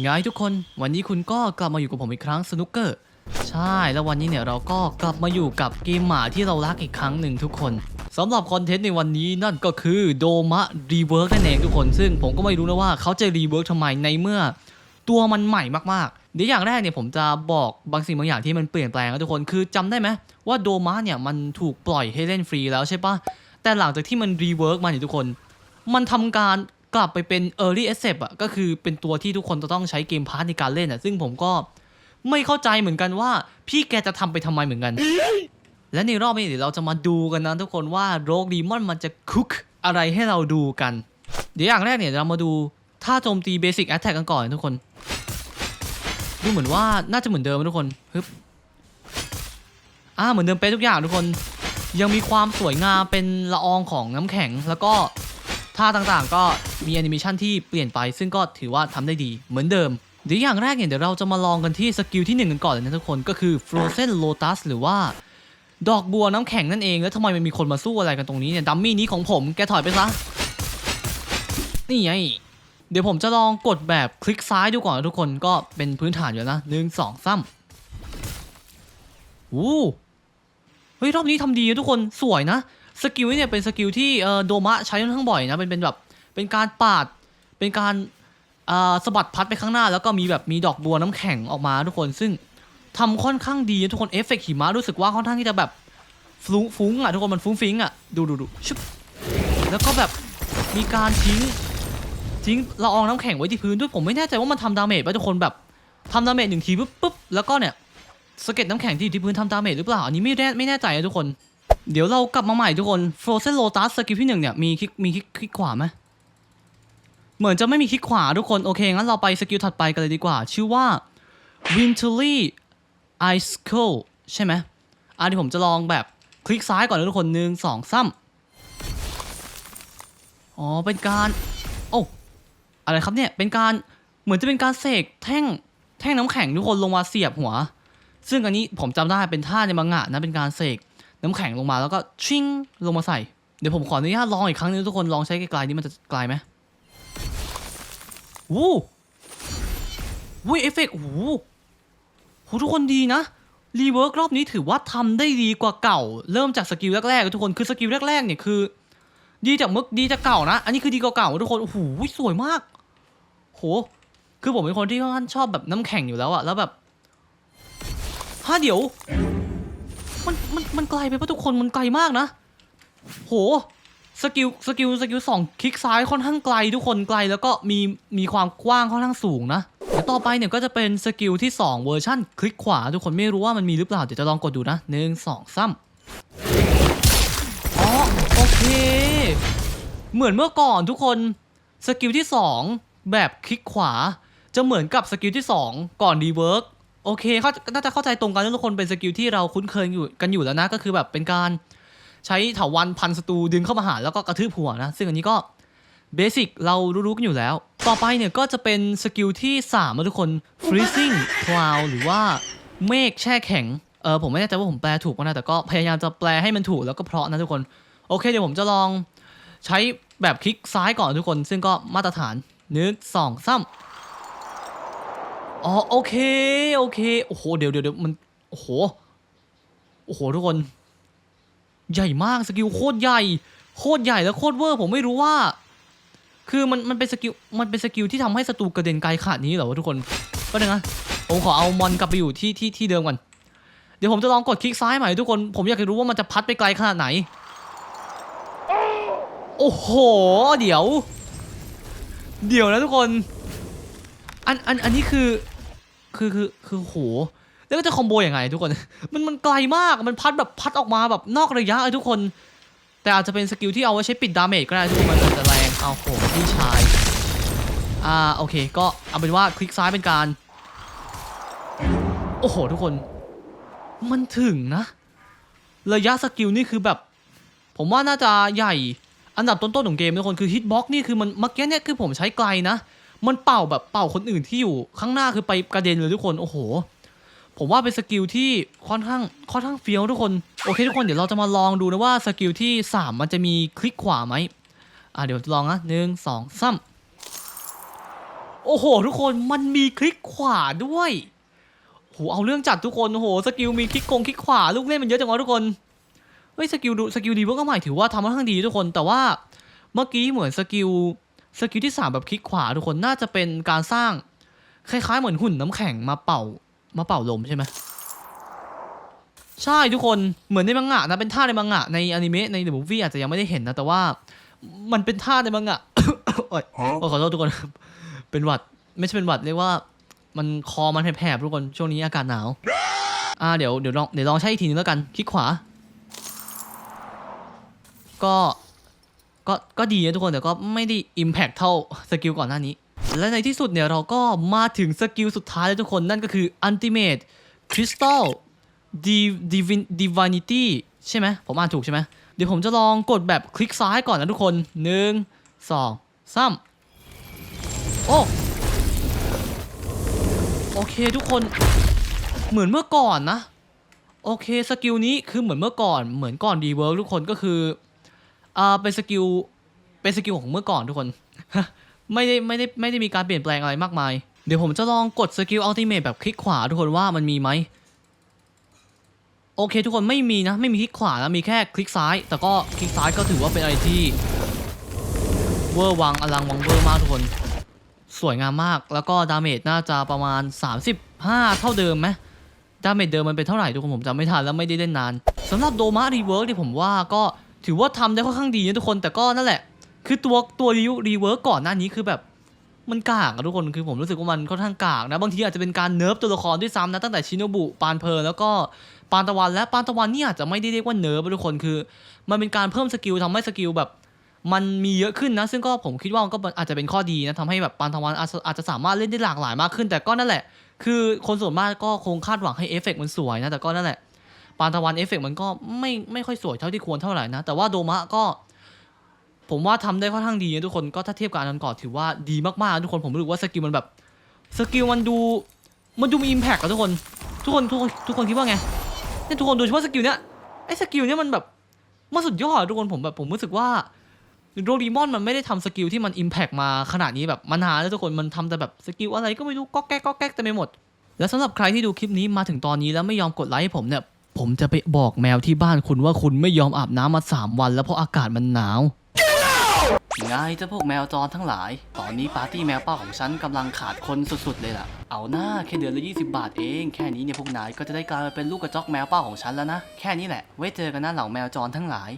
ไงทุกคนวันนี้คุณก็กลับมาอยู่กับผมอีกครั้งสนุกเกอร์ใช่แล้ววันนี้เนี่ยเราก็กลับมาอยู่กับเกมหมาที่เรารักอีกครั้งหนึ่งทุกคนสำหรับคอนเทนต์ในวันนี้นั่นก็คือโดมะรีเวิร์กนั่นเองทุกคนซึ่งผมก็ไม่รู้นะว่าเขาจะรีเวิร์กทำไมในเมื่อ ตัวมันใหม่มากๆเดี๋ยวอย่างแรกเนี่ยผมจะบอกบางสิ่งบางอย่างที่มันเปลี่ยนแปลงนะทุกคนคือจำได้ไหมว่าโดมะเนี่ยมันถูกปล่อยให้เล่นฟรีแล้วใช่ปะแต่หลังจากที่มันรีเวิร์กมาเนี่ยทุกคน มันทำการ กลับไปเป็น Early Access อะก็คือเป็นตัวที่ทุกคนจะต้องใช้เกมพาร์ทในการเล่นอะซึ่งผมก็ไม่เข้าใจเหมือนกันว่า พี่แกจะทำไปทำไมเหมือนกัน และในรอบนี้เดี๋ยวเราจะมาดูกันนะทุกคนว่าโรคดีมอนมันจะคุกอะไรให้เราดูกัน เดี๋ยวอย่างแรกเนี่ยเรามาดูท่าโจมตีเบสิกแอ t แทกกันก่อนทุกคน ดูเหมือนว่าน่าจะเหมือนเดิมทุกคนฮึบอ่าเหมือนเดิมเป๊ะทุกอย่างทุกคน ยังมีความสวยงามเป็นละอองของน้ำแข็งแล้วก็ท่าต่างๆก็ มีแอนิเมชันที่เปลี่ยนไปซึ่งก็ถือว่าทำได้ดีเหมือนเดิมเดี๋ยวอย่างแรกเนี่ยเดี๋ยวเราจะมาลองกันที่สกิลที่หนึ่งกันก่อนเลยนะทุกคนก็คือ Frozen Lotus หรือว่า ดอกบัวน้ำแข็งนั่นเองแล้วทำไมมันมีคนมาสู้อะไรกันตรงนี้เนี่ยดัมมี่นี้ของผมแกถอยไปซะนี่ไงเดี๋ยวผมจะลองกดแบบคลิกซ้ายดูก่อนนะทุกคนก็เป็นพื้นฐานอยู่นะหนึ่งสองสามโอ้เฮ้ยรอบนี้ทำดีนะทุกคนสวยนะสกิลนี้เนี่ยเป็นสกิลที่เอ่อโดมะใช้ค่อนข้างบ่อยนะเป็นเป็นแบบ เป็นการปาด เป็นการสะบัดพัดไปข้างหน้า แล้วก็มีแบบมีดอกบัวน้ำแข็งออกมาทุกคน ซึ่งทำค่อนข้างดีทุกคนเอฟเฟกต์หิมะรู้สึกว่าค่อนข้างที่จะแบบฟุ้งฟุ้งอะทุกคนมันฟุ้งฟิ้งอะดูดูดูชุบแล้วก็แบบมีการทิ้งทิ้งละอองน้ำแข็งไว้ที่พื้นด้วยผมไม่แน่ใจว่ามันทำดาเมจป่ะทุกคนแบบทำดาเมจหนึ่งทีปุ๊บปุ๊บแล้วก็เนี่ยสะเก็ดน้ำแข็งที่อยู่ที่พื้นทำดาเมจหรือเปล่าอันนี้ไม่แน่ไม่แน่ใจนะทุกคน เดี๋ยวเรากลับมาใหม่ทุกคน Frozen Lotus สกิลที่หนึ่งเนี่ยมีคลิกมีคลิกคลิกขวาไหม เหมือนจะไม่มีคลิกขวาทุกคน โอเค งั้นเราไปสกิลถัดไปกันเลยดีกว่า ชื่อว่า Winterly Ice Cold ใช่ไหมอะเดี๋ยวผมจะลองแบบคลิกซ้ายก่อนนะทุกคนหนึ่งสองสามอ๋อ เป็นการ โอ้ อะไรครับเนี่ย เป็นการ เหมือนจะเป็นการเสกแท่ง แท่งน้ำแข็งทุกคนลงมาเสียบหัว ซึ่งอันนี้ผมจำได้เป็นท่าในมังงะนะ เป็นการเสกน้ำแข็งลงมาแล้วก็ชิ่งลงมาใส่ เดี๋ยวผมขออนุญาตลองอีกครั้งนึงทุกคน ลองใช้ไกลๆนี่มันจะไกลไหม วู้วู้เอฟเฟกต์โอ้โหทุกคนดีนะ รีเวิร์กรอบนี้ถือว่าทำได้ดีกว่าเก่า เริ่มจากสกิลแรกๆทุกคนคือสกิลแรกๆเนี่ยคือ ดีจากมึกดีจากเก่านะ อันนี้คือดีกว่าเก่าทุกคนโอ้โหสวยมาก โห คือผมเป็นคนที่ค่อนข้างชอบแบบน้ำแข็งอยู่แล้วอะแล้วแบบฮะเดี๋ยว มันมันมันไกลไปปะทุกคนมันไกลมากนะ โห สกิลสกิลสกิลสองคลิกซ้ายค่อนข้างไกลทุกคนไกลแล้วก็มีมีความกว้างค่อนข้างสูงนะเดี๋ยวต่อไปเนี่ยก็จะเป็นสกิลที่ 2 เวอร์ชั่น คลิกขวาทุกคนไม่รู้ว่ามันมีหรือเปล่า เดี๋ยวจะลองกดดูนะหนึ่งสองสามอ๋อโอเค เหมือนเมื่อก่อนทุกคนสกิลที่ 2 แบบคลิกขวา จะเหมือนกับสกิลที่ 2 ก่อนรีเวิร์กโอเคเขาน่าจะเข้าใจตรงกันทุกคนเป็นสกิลที่เราคุ้นเคยอยู่กันอยู่แล้วนะก็คือแบบเป็นการ ใช้เถาวันพันศัตรูดึงเข้ามาหาแล้วก็กระทืบหัวนะ ซึ่งอันนี้ก็เบสิกเรารู้ๆกันอยู่แล้ว ต่อไปเนี่ยก็จะเป็นสกิลที่3นะทุกคน freezing cloud หรือว่าเมฆแช่แข็ง เออผมไม่แน่ใจว่าผมแปลถูกป่ะนะแต่ก็พยายามจะแปลให้มันถูกแล้วก็เพราะนะทุกคน โอเคเดี๋ยวผมจะลองใช้แบบคลิกซ้ายก่อนทุกคน ซึ่งก็มาตรฐานนึ่งสองสามอ๋อโอเค โอเค โอ้โห เดี๋ยวเดี๋ยวมัน โอ้โห โอ้โห ทุกคน ใหญ่มากสกิลโคตรใหญ่ โคตรใหญ่แล้วโคตรเวอร์ผมไม่รู้ว่า คือมันมันเป็นสกิลมันเป็นสกิลที่ทำให้ศัตรูกระเด็นไกลขนาดนี้เหรอวะทุกคนก็ได้นะผมขอเอามอนกลับไปอยู่ที่ที่ที่เดิมก่อนเดี๋ยวผมจะลองกดคลิกซ้ายใหม่ทุกคน ผมอยากจะรู้ว่ามันจะพัดไปไกลขนาดไหน โอ้โห เดี๋ยว เดี๋ยวนะทุกคน อันอันอันนี้คือ คือคือคือโห แล้วก็จะคอมโบยังไงทุกคน มันมันไกลมาก มันพัดแบบพัดออกมาแบบนอกระยะเลยทุกคน แต่อาจจะเป็นสกิลที่เอาไว้ใช้ปิดดาเมจก็ได้ทุกคนมันจจะแรง เอาโหพี่ชาย อ่าโอเค ก็เอาเป็นว่าคลิกซ้ายเป็นการ โอ้โหทุกคน มันถึงนะ ระยะสกิลนี่คือแบบ ผมว่าน่าจะใหญ่ อันดับต้นๆของเกมทุกคนคือฮิตบ็อกนี่คือมันเมื่อกี้เนี่ยคือผมใช้ไกลนะ มันเป่าแบบเป่าคนอื่นที่อยู่ข้างหน้าคือไปกระเด็นเลยทุกคน โอ้โห ผมว่าเป็นสกิลที่ค่อนข้างค่อนข้างเฟี้ยวทุกคน โอเคทุกคนเดี๋ยวเราจะมาลองดูนะว่าสกิลที่ 3 มันจะมีคลิกขวาไหมอะเดี๋ยวลองนะหนึ่งสองสามโอ้โห ทุกคนมันมีคลิกขวาด้วยโหเอาเรื่องจัดทุกคนโหสกิลมีคลิกกงคลิกขวาลูกเล่นมันเยอะจังวะทุกคนเฮ้ยสกิลดูสกิลดีเวอร์ก็หมายถือว่าทำค่อนข้างดีทุกคนแต่ว่าเมื่อกี้เหมือนสกิลสกิลที่สามแบบคลิกขวาทุกคนน่าจะเป็นการสร้างคล้ายๆเหมือนหุ่นน้ำแข็งมาเป่า มาเป่าลมใช่ไหมใช่ทุกคนเหมือนในมังงะนะเป็นท่าในมังงะในอนิเมะในเดอะมูฟวี่อาจจะยังไม่ได้เห็นนะ แต่ว่ามันเป็นท่าในมังงะโอ๊ยโอ้ขอโทษทุกคน เป็นหวัดไม่ใช่เป็นหวัดเรียกว่า มันคอมันแผลบๆทุกคนช่วงนี้อากาศหนาวอ่าเดี๋ยวเดี๋ยวลองเดี๋ยวลองใช้อีกทีนึงแล้วกันคลิกขวา ก็ก็ก็ดีนะทุกคนแต่ก็ไม่ได้อิมแพ t เท่าสกิลก่อนหน้านี้ และในที่สุดเนี่ยเราก็มาถึงสกิลสุดท้ายแล้วทุกคนนั่นก็คือ Ultimate Crystal Div- Divin- Divinity ใช่ไหมผมอ่านถูกใช่ไหมเดี๋ยวผมจะลองกดแบบคลิกซ้ายก่อนนะทุกคนหนึ่งสองสามโอ้โอเคทุกคนเหมือนเมื่อก่อนนะ โอเคสกิลนี้คือเหมือนเมื่อก่อนเหมือนก่อนดีเวิร์กทุกคนก็คืออ่าเป็นสกิลเป็นสกิลของเมื่อก่อนทุกคน ไม่ได้ไม่ได้ไม่ได้มีการเปลี่ยนแปลงอะไรมากมาย เดี๋ยวผมจะลองกดสกิลอัลติเมทแบบคลิกขวาทุกคนว่ามันมีไหมโอเคทุกคนไม่มีนะไม่มีคลิกขวานะมีแค่คลิกซ้าย แต่ก็คลิกซ้ายก็ถือว่าเป็นอะไรที่เวอร์วังอลังวังเวอร์มากทุกคน สวยงามมากแล้วก็ดาเมจน่าจะประมาณ 35 เท่าเดิมไหมดาเมจเดิมมันเป็นเท่าไหร่ทุกคนผมจำไม่ทันแล้วไม่ได้เล่นนานสำหรับโดมารีเวิร์กที่ผมว่าก็ถือว่าทำได้ค่อนข้างดีนะทุกคนแต่ก็นั่นแหละ คือตัวตัวรีรีเวิร์กก่อนหน้านี้คือแบบมันกากอะทุกคนคือผมรู้สึกว่ามันค่อนข้างกากนะ บางทีอาจจะเป็นการเนิร์ฟตัวละครด้วยซ้ำนะ ตั้งแต่ชินโนบุปานเพลแล้วก็ปานตะวันและปานตะวันนี่อาจจะไม่ได้เรียกว่าเนิร์ฟนะทุกคนคือ มันเป็นการเพิ่มสกิลทำให้สกิลแบบ มันมีเยอะขึ้นนะ ซึ่งก็ผมคิดว่ามันก็อาจจะเป็นข้อดีนะทำให้แบบปานตะวันอาจจะสามารถเล่นได้หลากหลายมากขึ้น แต่ก็นั่นแหละ คือคนส่วนมากก็คงคาดหวังให้เอฟเฟกต์มันสวยนะแต่ก็นั่นแหละปานตะวันเอฟเฟกต์มันก็ไม่ไม่ค่อยสวยเท่าที่ควรเท่าไหร่นะแต่ว่าโดมะก็ ผมว่าทำได้ค่อนข้างดีนะทุกคนก็ถ้าเทียบกับอันนั้นก่อนถือว่าดีมากๆนะทุกคนผมรู้สึกว่าสกิลมันแบบสกิลมันดูมันดูมีอิมแพคอะทุกคนทุกคนทุกคนทุกคนคิดว่าไงเนี่ยทุกคนโดยเฉพาะสกิลเนี้ยไอ้สกิลเนี้ยมันแบบมันสุดยอดทุกคนผมแบบผมรู้สึกว่าโรดีมอนมันไม่ได้ทำสกิลที่มันอิมแพ t มาขนาดนี้แบบมานหาแล้วทุกคนมันทำแต่แบบสกิลอะไรก็ไม่รู้ก็แก๊กก็แก๊กแต่ไม่หมด แล้วสำหรับใครที่ดูคลิปนี้มาถึงตอนนี้แล้วไม่ยอมกดไลค์ให้ผมเนี่ยผมจะไปบอกแมวที่บ้านคุณว่าคุณไม่ยอมอาบน้ำมา 3 วัน แล้วเพราะอากาศมันหนาว ไงเจ้าพวกแมวจรทั้งหลาย ตอนนี้ปาร์ตี้แมวเป้าของฉันกำลังขาดคนสุดๆเลยล่ะ เอาหน้าแค่เดือนละ20 บาทเอง แค่นี้เนี่ยพวกนายก็จะได้กลายมาเป็นลูกกระจอกแมวเป้าของฉันแล้วนะ แค่นี้แหละ ไว้เจอกันนะเหล่าแมวจรทั้งหลาย